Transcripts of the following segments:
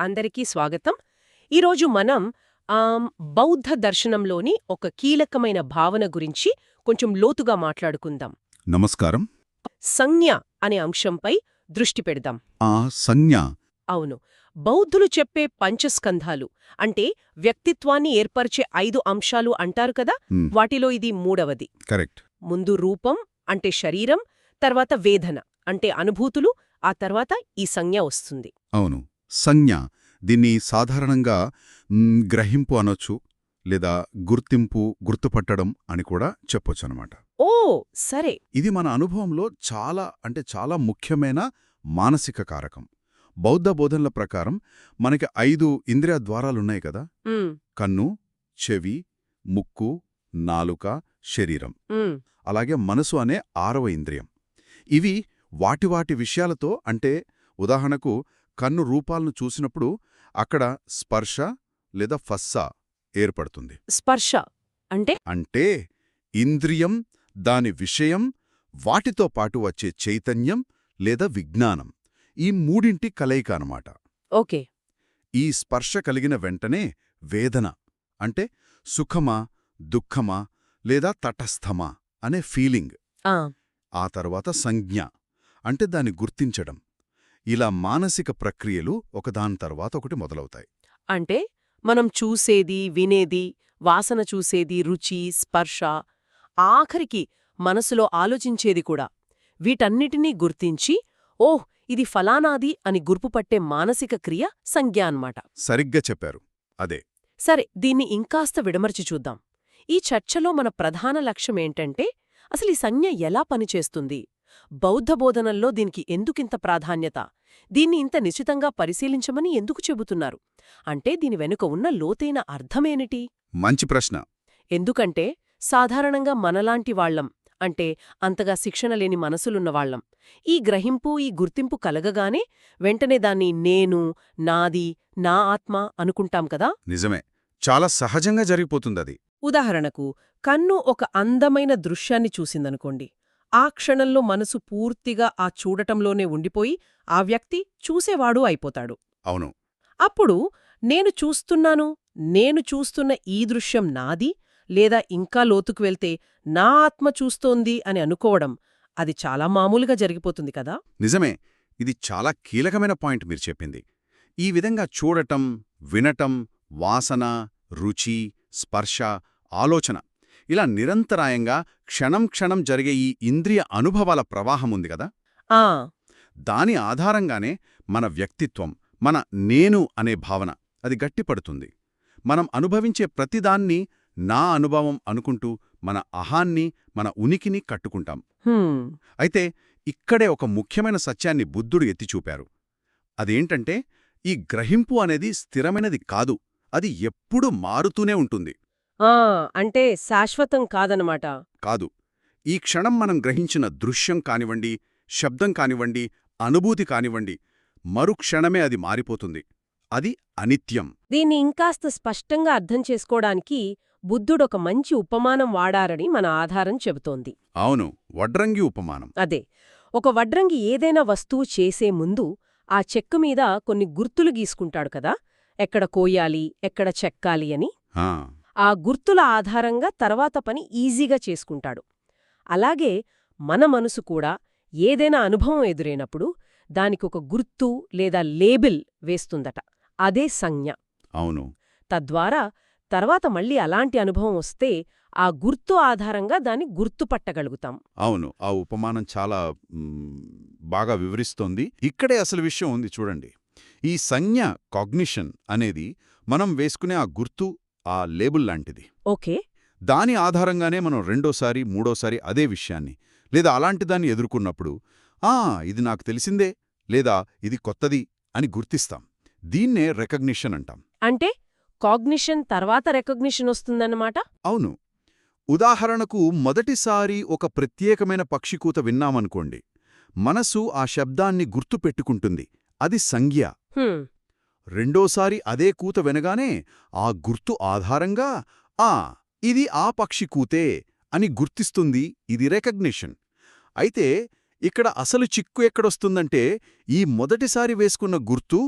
అందరికీ స్వాగతం. ఈరోజు మనం బౌద్ధ దర్శనంలోని ఒక కీలకమైన భావన గురించి కొంచెం లోతుగా మాట్లాడుకుందాం. నమస్కారం. సంజ్ఞ అనే అంశంపై దృష్టి పెడదాం. ఆ సంజ్ఞ. అవును. బౌద్ధులు చెప్పే పంచస్కంధాలు అంటే వ్యక్తిత్వాన్ని ఏర్పరిచే ఐదు అంశాలు అంటారు కదా? వాటిలో ఇది మూడవది. కరెక్ట్. ముందు రూపం అంటే శరీరం తర్వాత వేదన అంటే అనుభూతులు ఆ తర్వాత ఈ సంజ్ఞ వస్తుంది. అవును. సంజ్ఞ. దీన్ని సాధారణంగా గ్రహింపు అనొచ్చు లేదా గుర్తింపు గుర్తుపట్టడం అని కూడా చెప్పొచ్చనమాట. ఓ సరే. ఇది మన అనుభవంలో చాలా అంటే చాలా ముఖ్యమైన మానసిక కారకం. బౌద్ధ బోధనల ప్రకారం మనకి ఐదు ఇంద్రియ ద్వారాలున్నాయి కదా? కన్ను చెవి ముక్కు నాలుక శరీరం. అలాగే మనసు అనే ఆరవ ఇంద్రియం. ఇవి వాటి వాటి విషయాలతో అంటే ఉదాహరణకు కన్ను రూపాలను చూసినప్పుడు అక్కడ స్పర్శ లేదా ఫస్సా ఏర్పడుతుంది. స్పర్శ అంటే? అంటే ఇంద్రియం దాని విషయం వాటితో పాటు వచ్చే చైతన్యం లేదా విజ్ఞానం. ఈ మూడింటి కలయిక అన్నమాట. ఓకే. ఈ స్పర్శ కలిగిన వెంటనే వేదన అంటే సుఖమా దుఃఖమా లేదా తటస్థమా అనే ఫీలింగ్. ఆ. ఆ తర్వాత సంజ్ఞ అంటే దాన్ని గుర్తించడం. ఇలా మానసిక ప్రక్రియలు ఒకదాని తర్వాత ఒకటి మొదలవుతాయి. అంటే మనం చూసేది వినేది వాసన చూసేది రుచి స్పర్శ ఆఖరికి మనసులో ఆలోచించేది కూడా. వీటన్నిటినీ గుర్తించి ఓహ్ ఇది ఫలానాది అని గుర్పుపట్టే మానసిక క్రియ సంజ్ఞ అన్నమాట. సరిగ్గా చెప్పారు. అదే. సరే దీన్ని ఇంకాస్త విడమర్చి చూద్దాం. ఈ చర్చలో మన ప్రధాన లక్ష్యమేంటంటే అసలు ఈ సంజ్ఞ ఎలా పనిచేస్తుంది? బౌద్ధ బోధనల్లో దీనికి ఎందుకింత ప్రాధాన్యత? దీన్ని ఇంత నిశితంగా పరిశీలించమని ఎందుకు చెబుతున్నారు? అంటే దీని వెనుక ఉన్న లోతైన అర్థమేమిటి? మంచి ప్రశ్న. ఎందుకంటే సాధారణంగా మనలాంటి వాళ్ళం అంటే అంతగా శిక్షణ లేని మనసులున్నవాళ్ళం ఈ గ్రహింపు ఈ గుర్తింపు కలగగానే వెంటనే దాన్ని నేను నాది నా ఆత్మ అనుకుంటాం కదా? నిజమే. చాలా సహజంగా జరిగిపోతుందది. ఉదాహరణకు కన్ను ఒక అందమైన దృశ్యాన్ని చూసిందనుకోండి. ఆ క్షణంలో మనసు పూర్తిగా ఆ చూడటంలోనే ఉండిపోయి ఆ వ్యక్తి చూసేవాడు అయిపోతాడు. అవును. అప్పుడు నేను చూస్తున్నాను నేను చూస్తున్న ఈ దృశ్యం నాది లేదా ఇంకా లోతుకు వెళ్తే నా ఆత్మ చూస్తోంది అని అనుకోవడం అది చాలా మామూలుగా జరిగిపోతుంది కదా? నిజమే. ఇది చాలా కీలకమైన పాయింట్ మీరు చెప్పింది. ఈ విధంగా చూడటం వినటం వాసన రుచి స్పర్శ ఆలోచన ఇలా నిరంతరాయంగా క్షణం క్షణం జరిగే ఈ ఇంద్రియ అనుభవాల ప్రవాహం ఉంది కదా? ఆ. దాని ఆధారంగానే మన వ్యక్తిత్వం మన నేను అనే భావన అది గట్టిపడుతుంది. మనం అనుభవించే ప్రతిదాన్ని నా అనుభవం అనుకుంటూ మన అహాన్ని మన ఉనికిని కట్టుకుంటాం. అయితే ఇక్కడే ఒక ముఖ్యమైన సత్యాన్ని బుద్ధుడు ఎత్తిచూపారు. అదేంటంటే ఈ గ్రహింపు అనేది స్థిరమైనది కాదు అది ఎప్పుడూ మారుతూనే ఉంటుంది. ఆ అంటే శాశ్వతం కాదనమాట. కాదు. ఈ క్షణం మనం గ్రహించిన దృశ్యం కానివ్వండి శబ్దం కానివ్వండి అనుభూతి కానివ్వండి మరుక్షణమే అది మారిపోతుంది. అది అనిత్యం. దీన్ని ఇంకాస్త స్పష్టంగా అర్థం చేసుకోవడానికి బుద్ధుడొక మంచి ఉపమానం వాడారని మన ఆధారం చెబుతోంది. అవును వడ్రంగి ఉపమానం. అదే. ఒక వడ్రంగి ఏదైనా వస్తువు చేసే ముందు ఆ చెక్కు మీద కొన్ని గుర్తులు గీసుకుంటాడు కదా? ఎక్కడ కోయాలి ఎక్కడ చెక్కాలి అని. ఆ గుర్తుల ఆధారంగా తర్వాత పని ఈజీగా చేసుకుంటాడు. అలాగే మన మనసు కూడా ఏదైనా అనుభవం ఎదురైనప్పుడు దానికొక గుర్తు లేదా లేబిల్ వేస్తుందట. అదే సంజ్ఞ. అవును. తద్వారా తర్వాత మళ్ళీ అలాంటి అనుభవం వస్తే ఆ గుర్తు ఆధారంగా దాన్ని గుర్తుపట్టగలుగుతాం. అవును. ఆ ఉపమానం చాలా బాగా వివరిస్తోంది. ఇక్కడే అసలు విషయం ఉంది చూడండి. ఈ సంజ్ఞ కాగ్నిషన్ అనేది మనం వేసుకునే ఆ గుర్తు ఆ లేబుల్ లాంటిది. ఓకే. దాని ఆధారంగానే మనం రెండోసారి మూడోసారి అదే విషయాన్ని లేదా అలాంటి దాన్ని ఎదుర్కొన్నప్పుడు ఆ ఇది నాకు తెలిసిందే లేదా ఇది కొత్తది అని గుర్తిస్తాం. దీన్నే రెకగ్నిషన్ అంటాం. అంటే కాగ్నిషన్ తర్వాత రెకగ్నిషన్ వస్తుందన్నమాట? అవును. ఉదాహరణకు మొదటిసారి ఒక ప్రత్యేకమైన పక్షికూత విన్నామనుకోండి మనసు ఆ శబ్దాన్ని గుర్తుపెట్టుకుంటుంది అది సంజ్ఞ. రెండోసారి అదే కూత వినగానే ఆ గుర్తు ఆధారంగా ఆ ఇది ఆ పక్షి కూతే అని గుర్తిస్తుంది ఇది రెకగ్నిషన్. అయితే ఇక్కడ అసలు చిక్కు ఎక్కడొస్తుందంటే ఈ మొదటిసారి వేసుకున్న గుర్తు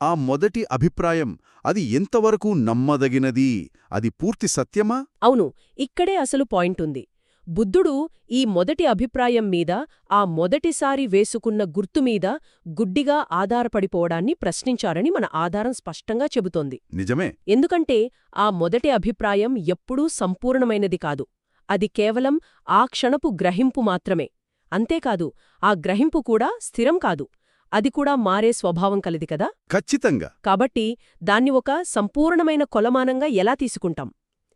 ఆ మొదటి అభిప్రాయం అది ఎంతవరకు నమ్మదగినది అది పూర్తి సత్యమా? అవును ఇక్కడే అసలు పాయింట్ ఉంది. బుద్ధుడు ఈ మొదటి అభిప్రాయం మీద ఆ మొదటిసారి వేసుకున్న గుర్తుమీద గుడ్డిగా ఆధారపడిపోవడాన్ని ప్రశ్నించారని మన ఆధారం స్పష్టంగా చెబుతోంది. నిజమే. ఎందుకంటే ఆ మొదటి అభిప్రాయం ఎప్పుడూ సంపూర్ణమైనది కాదు. అది కేవలం ఆ క్షణపు గ్రహింపు మాత్రమే. అంతేకాదు ఆ గ్రహింపు కూడా స్థిరం కాదు. అది కూడా మారే స్వభావం కలది కదా? ఖచ్చితంగా. కాబట్టి దాన్ని ఒక సంపూర్ణమైన కొలమానంగా ఎలా తీసుకుంటాం?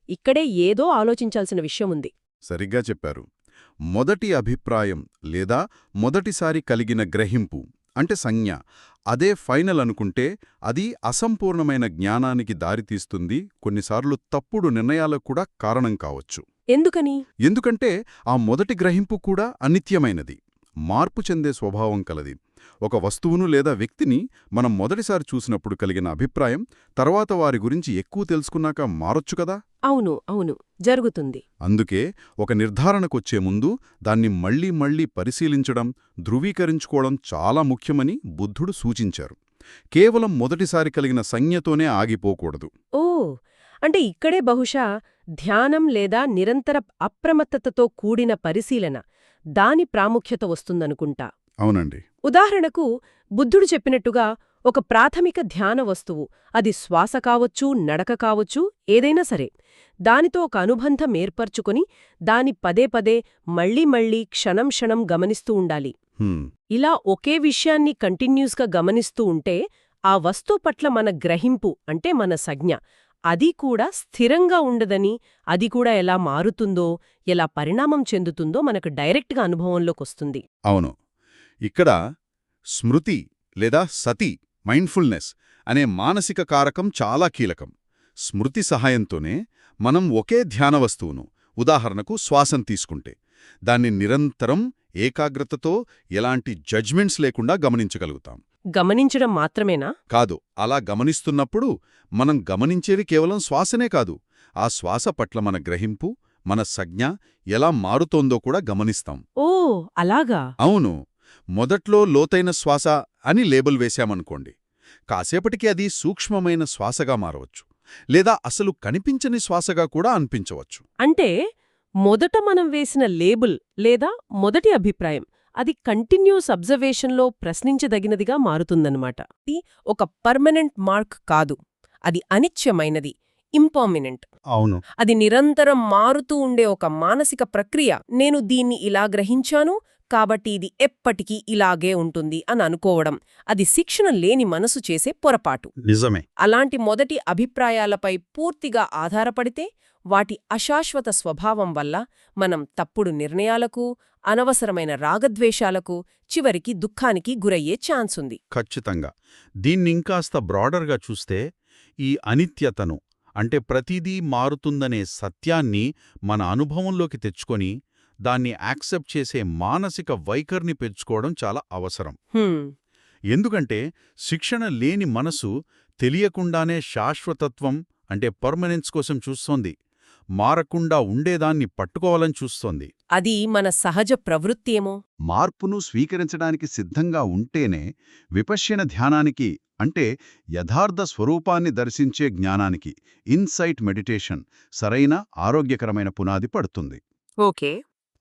ఇక్కడే ఏదో ఆలోచించాల్సిన విషయం ఉంది. సరిగ్గా చెప్పారు. మొదటి అభిప్రాయం లేదా మొదటిసారి కలిగిన గ్రహింపు అంటే సంజ్ఞ. అదే ఫైనల్ అనుకుంటే అది అసంపూర్ణమైన జ్ఞానానికి దారితీస్తుంది కొన్నిసార్లు తప్పుడు నిర్ణయాలకు కూడా కారణం కావచ్చు. ఎందుకని? ఎందుకంటే ఆ మొదటి గ్రహింపు కూడా అనిత్యమైనది. మార్పు చెందే స్వభావం కలది. ఒక వస్తువును లేదా వ్యక్తిని మనం మొదటిసారి చూసినప్పుడు కలిగిన అభిప్రాయం తర్వాత వారి గురించి ఎక్కువ తెలుసుకున్నాక మారొచ్చు కదా? అవును అవును. జరుగుతుంది. అందుకే ఒక నిర్ధారణకొచ్చే ముందు దాన్ని మళ్ళీ మళ్ళీ పరిశీలించడం ధృవీకరించుకోవడం చాలా ముఖ్యమని బుద్ధుడు సూచించారు. కేవలం మొదటిసారి కలిగిన సంజ్ఞతోనే ఆగిపోకూడదు. ఓ! అంటే ఇక్కడే బహుశా ధ్యానం లేదా నిరంతర అప్రమత్తతతో కూడిన పరిశీలన దాని ప్రాముఖ్యత వస్తుందనుకుంటా. అవునండి. ఉదాహరణకు బుద్ధుడు చెప్పినట్టుగా ఒక ప్రాథమిక ధ్యాన వస్తువు అది శ్వాస కావచ్చు నడక కావచ్చు ఏదైనా సరే. దానితో ఒక అనుబంధం ఏర్పరచుకొని దాని పదే పదే మళ్ళీ మళ్ళీ క్షణం క్షణం గమనిస్తూ ఉండాలి. ఇలా ఒకే విషయాన్ని కంటిన్యూస్గా గమనిస్తూ ఉంటే ఆ వస్తువు పట్ల మన గ్రహింపు అంటే మన సంజ్ఞ అది కూడా స్థిరంగా ఉండదని అది కూడా ఎలా మారుతుందో ఎలా పరిణామం చెందుతుందో మనకు డైరెక్ట్గా అనుభవంలోకొస్తుంది అవును. ఇక్కడ స్మృతి లేదా సతి మైండ్ఫుల్నెస్ అనే మానసిక కారకం చాలా కీలకం. స్మృతి సహాయంతోనే మనం ఒకే ధ్యాన వస్తువును ఉదాహరణకు శ్వాసం తీసుకుంటే దాన్ని నిరంతరం ఏకాగ్రతతో ఎలాంటి జడ్జ్మెంట్స్ లేకుండా గమనించగలుగుతాం. గమనించడం మాత్రమేనా? కాదు అలా గమనిస్తున్నప్పుడు మనం గమనించేది కేవలం శ్వాసనే కాదు. ఆ శ్వాస పట్ల మన గ్రహింపు మన సంజ్ఞ ఎలా మారుతోందో కూడా గమనిస్తాం. ఓ అలాగా? అవును. మొదట్లో లోతైన శ్వాస అని లేబుల్ వేశామనుకోండి కాసేపటికి అది సూక్ష్మమైన శ్వాసగా మారవచ్చు లేదా అసలు కనిపించని శ్వాసగా కూడా అనిపించవచ్చు. అంటే మొదట మనం వేసిన లేబుల్ లేదా మొదటి అభిప్రాయం అది కంటిన్యూస్ అబ్జర్వేషన్లో ప్రశ్నించదగినదిగా మారుతుందన్నమాట. ఇది ఒక పర్మనెంట్ మార్క్ కాదు అది అనిత్యమైనది ఇంపర్మినెంట్. అవును. అది నిరంతరం మారుతూ ఉండే ఒక మానసిక ప్రక్రియ. నేను దీన్ని ఇలా గ్రహించాను కాబట్టి ఇది ఎప్పటికీ ఇలాగే ఉంటుంది అని అనుకోవడం. అది శిక్షణ లేని మనసు చేసే పొరపాటు. నిజమే. అలాంటి మొదటి అభిప్రాయాలపై పూర్తిగా ఆధారపడితే వాటి అశాశ్వత స్వభావం వల్ల మనం తప్పుడు నిర్ణయాలకు అనవసరమైన రాగద్వేషాలకు చివరికి దుఃఖానికి గురయ్యే ఛాన్సుంది. ఖచ్చితంగా. దీన్నింకాస్త బ్రాడర్గా చూస్తే ఈ అనిత్యతను అంటే ప్రతిదీ మారుతుందనే సత్యాన్ని మన అనుభవంలోకి తెచ్చుకొని దాన్ని యాక్సెప్ట్ చేసే మానసిక వైఖరిని పెంచుకోవడం చాలా అవసరం. ఎందుకంటే శిక్షణ లేని మనసు తెలియకుండానే శాశ్వతత్వం అంటే పర్మనెన్స్ కోసం చూస్తోంది. మారకుండా ఉండేదాన్ని పట్టుకోవాలని చూస్తోంది. అది మన సహజ ప్రవృత్తి ఏమో. మార్పును స్వీకరించడానికి సిద్ధంగా ఉంటేనే విపశ్యన ధ్యానానికి అంటే యథార్థ స్వరూపాన్ని దర్శించే జ్ఞానానికి ఇన్సైట్ మెడిటేషన్ సరైన ఆరోగ్యకరమైన పునాది పడుతుంది. ఓకే.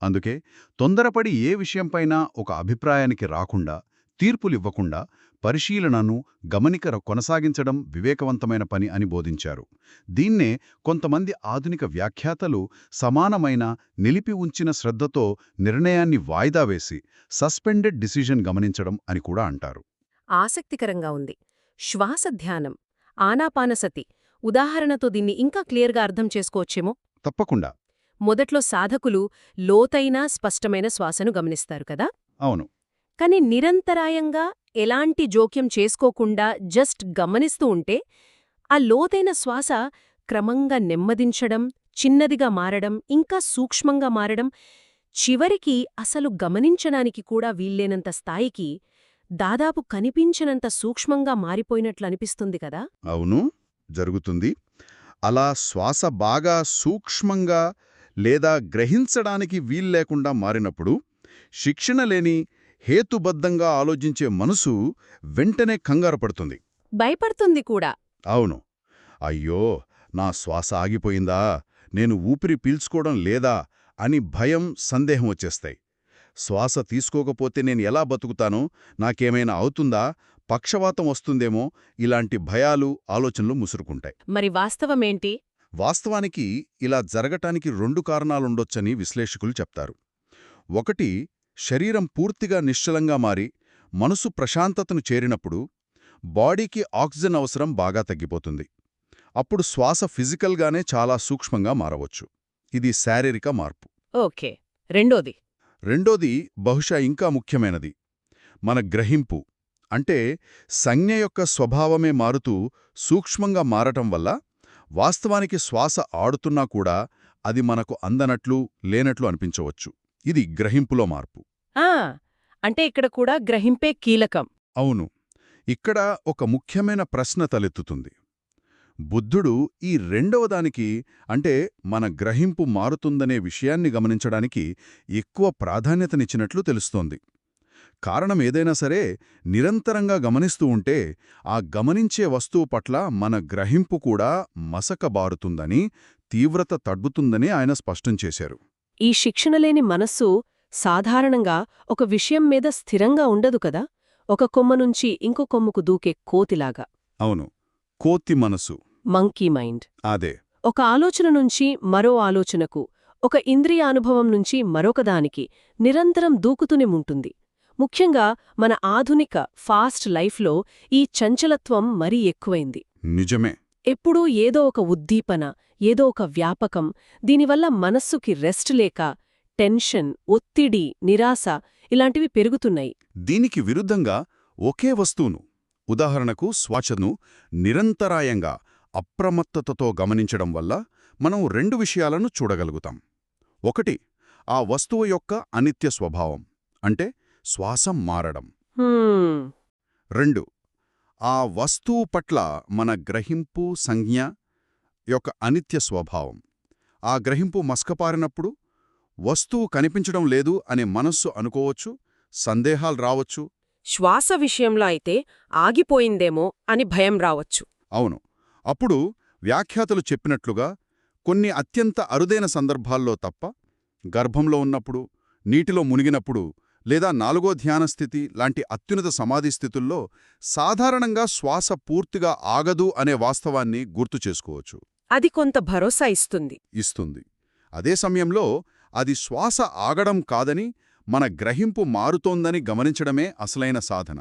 అందుకే తొందరపడి ఏ విషయంపైనా ఒక అభిప్రాయానికి రాకుండా తీర్పులివ్వకుండా పరిశీలనను గమనిక కొనసాగించడం వివేకవంతమైన పని అని బోధించారు. దీన్నే కొంతమంది ఆధునిక వ్యాఖ్యాతలు సమానమైన నిలిపి ఉంచిన శ్రద్ధతో నిర్ణయాన్ని వాయిదా వేసి సస్పెండెడ్ డిసిజన్ గమనించడం అని కూడా అంటారు. ఆసక్తికరంగా ఉంది. శ్వాస ధ్యానం ఆనాపానసతి ఉదాహరణతో దీన్ని ఇంకా క్లియర్గా అర్థం చేసుకోవచ్చేమో? తప్పకుండా. మొదట్లో సాధకులు లోతైన స్పష్టమైన శ్వాసను గమనిస్తారు కదా? అవును. కాని నిరంతరాయంగా ఎలాంటి జోక్యం చేసుకోకుండా జస్ట్ గమనిస్తూ ఉంటే ఆ లోతైన శ్వాస క్రమంగా నెమ్మదించడం చిన్నదిగా మారడం ఇంకా సూక్ష్మంగా మారడం చివరికి అసలు గమనించడానికి కూడా వీల్లేనంత స్థాయికి దాదాపు కనిపించనంత సూక్ష్మంగా మారిపోయినట్లు అనిపిస్తుంది కదా? అవును జరుగుతుంది. అలా శ్వాస బాగా సూక్ష్మంగా లేదా గ్రహించడానికి వీల్లేకుండా మారినప్పుడు శిక్షణ లేని హేతుబద్ధంగా ఆలోచించే మనసు వెంటనే కంగారు పడుతుంది. భయపడుతుంది కూడా. అవును. అయ్యో నా శ్వాస ఆగిపోయిందా? నేను ఊపిరి పీల్చుకోవడం లేదా? అని భయం సందేహం వచ్చేస్తాయి. శ్వాస తీసుకోకపోతే నేను ఎలా బతుకుతాను? నాకేమైనా అవుతుందా? పక్షవాతం వస్తుందేమో? ఇలాంటి భయాలు ఆలోచనలు ముసురుకుంటాయి. మరి వాస్తవమేంటి? వాస్తవానికి ఇలా జరగటానికి రెండు కారణాలుండొచ్చని విశ్లేషకులు చెప్తారు. ఒకటి శరీరం పూర్తిగా నిశ్చలంగా మారి మనసు ప్రశాంతతను చేరినప్పుడు బాడీకి ఆక్సిజన్ అవసరం బాగా తగ్గిపోతుంది. అప్పుడు శ్వాస ఫిజికల్గానే చాలా సూక్ష్మంగా మారవచ్చు. ఇది శారీరక మార్పు. ఓకే. రెండోది? రెండోది బహుశా ఇంకా ముఖ్యమైనది. మన గ్రహింపు అంటే సంజ్ఞ యొక్క స్వభావమే మారుతూ సూక్ష్మంగా మారటం వల్ల వాస్తవానికి శ్వాస ఆడుతున్నా కూడా అది మనకు అందనట్లు లేనట్లు అనిపించవచ్చు. ఇది గ్రహింపులో మార్పు. అంటే ఇక్కడ కూడా గ్రహింపే కీలకం. అవును. ఇక్కడ ఒక ముఖ్యమైన ప్రశ్న తలెత్తుతుంది. బుద్ధుడు ఈ రెండవదానికి అంటే మన గ్రహింపు మారుతుందనే విషయాన్ని గమనించడానికి ఎక్కువ ప్రాధాన్యతనిచ్చినట్లు తెలుస్తోంది. కారణం ఏదైనా సరే నిరంతరంగా గమనిస్తూ ఉంటే ఆ గమనించే వస్తువు పట్ల మన గ్రహింపు కూడా మసకబారుతుందని తీవ్రత తగ్గుతుందని ఆయన స్పష్టం చేశారు. ఈ శిక్షణలేని మనస్సు సాధారణంగా ఒక విషయం మీద స్థిరంగా ఉండదు కదా? ఒక కొమ్మ నుంచి ఇంకో కొమ్ముకు దూకే కోతిలాగా. అవును. కోతి మనసు మంకీ మైండ్ అదే. ఒక ఆలోచన నుంచి మరో ఆలోచనకు ఒక ఇంద్రియ అనుభవం నుంచి మరొకదానికి నిరంతరం దూకుతూనే ఉంటుంది. ముఖ్యంగా మన ఆధునిక ఫాస్ట్ లైఫ్లో ఈ చంచలత్వం మరీ ఎక్కువైంది. నిజమే. ఎప్పుడూ ఏదో ఒక ఉద్దీపన ఏదో ఒక వ్యాపకం దీనివల్ల మనస్సుకి రెస్ట్ లేక టెన్షన్ ఒత్తిడి నిరాశ ఇలాంటివి పెరుగుతున్నాయి. దీనికి విరుద్ధంగా ఒకే వస్తువును ఉదాహరణకు స్వాచను నిరంతరాయంగా అప్రమత్తతతో గమనించడం వల్ల మనం రెండు విషయాలను చూడగలుగుతాం. ఒకటి ఆ వస్తువు యొక్క అనిత్య స్వభావం అంటే శ్వాస మారడం. రెండు ఆ వస్తువు పట్ల మన గ్రహింపు సంజ్ఞ యొక్క అనిత్య స్వభావం. ఆ గ్రహింపు మస్కపారినప్పుడు వస్తువు కనిపించడం లేదు అనే మనస్సు అనుకోవచ్చు సందేహాలు రావచ్చు. శ్వాస విషయంలో అయితే ఆగిపోయిందేమో అని భయం రావచ్చు. అవును. అప్పుడు వ్యాఖ్యాతలు చెప్పినట్లుగా కొన్ని అత్యంత అరుదైన సందర్భాల్లో తప్ప గర్భంలో ఉన్నప్పుడు నీటిలో మునిగినప్పుడు లేదా నాలుగో ధ్యానస్థితి లాంటి అత్యున్నత సమాధి స్థితుల్లో సాధారణంగా శ్వాస పూర్తిగా ఆగదు అనే వాస్తవాన్ని గుర్తు చేసుకోవచ్చు. అది కొంత భరోసా ఇస్తుంది. ఇస్తుంది. అదే సమయంలో అది శ్వాస ఆగడం కాదని మన గ్రహింపు మారుతోందని గమనించడమే అసలైన సాధన.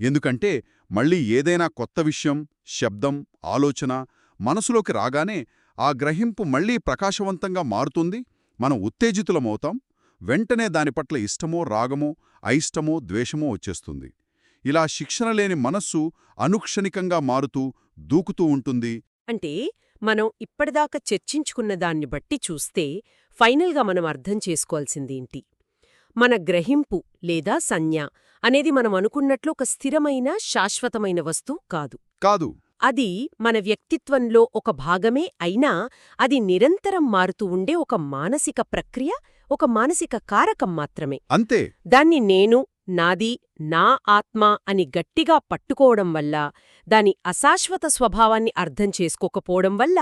ఎందుకంటే మళ్ళీ ఏదైనా కొత్త విషయం శబ్దం ఆలోచన మనసులోకి రాగానే ఆ గ్రహింపు మళ్ళీ ప్రకాశవంతంగా మారుతుంది మనం ఉత్తేజితులమవుతాం వెంటనే దాని పట్ల ఇష్టమో రాగమో అయిష్టమో ద్వేషమో వచ్చేస్తుంది. ఇలా శిక్షణ లేని మనస్సు అనుక్షణికంగా మారుతూ దూకుతూ ఉంటుంది. అంటే మనం ఇప్పటిదాకా చర్చించుకున్న దాన్ని బట్టి చూస్తే ఫైనల్గా మనం అర్థం చేసుకోవాల్సిందేంటి మన గ్రహింపు లేదా సంజ్ఞ అనేది మనం అనుకున్నట్లు ఒక స్థిరమైన శాశ్వతమైన వస్తువు కాదు. కాదు. అది మన వ్యక్తిత్వంలో ఒక భాగమే అయినా అది నిరంతరం మారుతూ ఉండే ఒక మానసిక ప్రక్రియ ఒక మానసిక కారకం మాత్రమే. అంతే. దాన్ని నేను నాది నా ఆత్మ అని గట్టిగా పట్టుకోవడం వల్ల దాని అశాశ్వత స్వభావాన్ని అర్థం చేసుకోకపోవడం వల్ల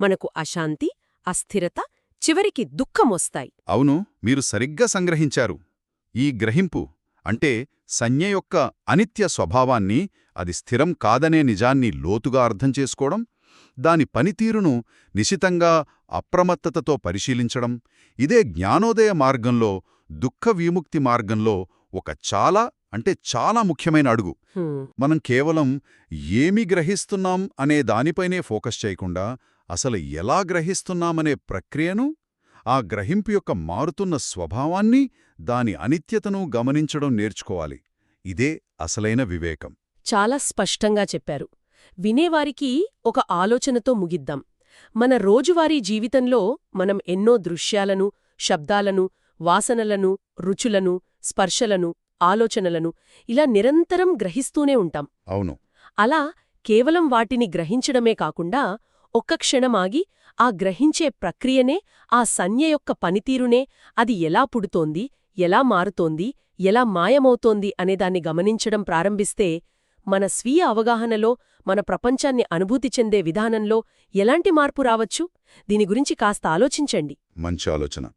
మనకు అశాంతి అస్థిరత చివరికి దుఃఖమొస్తాయి. అవును మీరు సరిగ్గా సంగ్రహించారు. ఈ గ్రహింపు అంటే సంజ్ఞ యొక్క అనిత్య స్వభావాన్ని అది స్థిరం కాదనే నిజాన్ని లోతుగా అర్థం చేసుకోవడం దాని పనితీరును నిశితంగా అప్రమత్తతతో పరిశీలించడం ఇదే జ్ఞానోదయ మార్గంలో దుఃఖ విముక్తి మార్గంలో ఒక చాలా అంటే చాలా ముఖ్యమైన అడుగు. మనం కేవలం ఏమి గ్రహిస్తున్నాం అనే దానిపైనే ఫోకస్ చేయకుండా అసలు ఎలా గ్రహిస్తున్నామనే ప్రక్రియను ఆ గ్రహింపు యొక్క మారుతున్న స్వభావాన్ని దాని అనిత్యతను గమనించడం నేర్చుకోవాలి. ఇదే అసలైన వివేకం. చాలా స్పష్టంగా చెప్పారు. వినేవారికి ఒక ఆలోచనతో ముగిద్దాం. మన రోజువారీ జీవితంలో మనం ఎన్నో దృశ్యాలను శబ్దాలను వాసనలను రుచులను స్పర్శలను ఆలోచనలను ఇలా నిరంతరం గ్రహిస్తూనే ఉంటాం. అవును. అలా కేవలం వాటిని గ్రహించడమే కాకుండా ఒక్క క్షణమాగి ఆ గ్రహించే ప్రక్రియనే ఆ సంజ్ఞ యొక్క పనితీరునే అది ఎలా పుడుతోంది ఎలా మారుతోంది ఎలా మాయమవుతోంది అనేదాన్ని గమనించడం ప్రారంభిస్తే మన స్వీయ అవగాహనలో మన ప్రపంచాన్ని అనుభూతి చెందే విధానంలో ఎలాంటి మార్పు రావచ్చు? దీని గురించి కాస్త ఆలోచించండి. మంచి ఆలోచన.